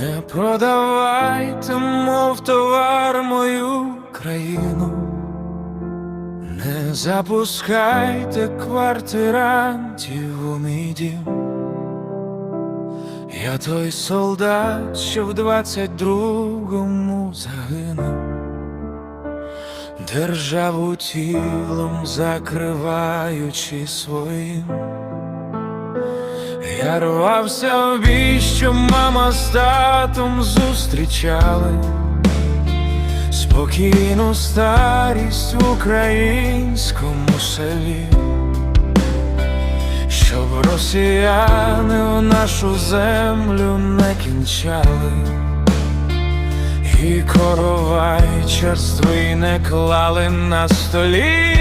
Не продавайте, мов товар мою країну, не запускайте квартирантів у мій дім. Я той солдат, що в двадцять другому загинув, державу тілом закриваючи своїм. Я рвався в бій, що мама з татом зустрічали. Спокійну старість в українському селі, Щоб росіяни в нашу землю не кінчали, І коровай черствий не клали на столі,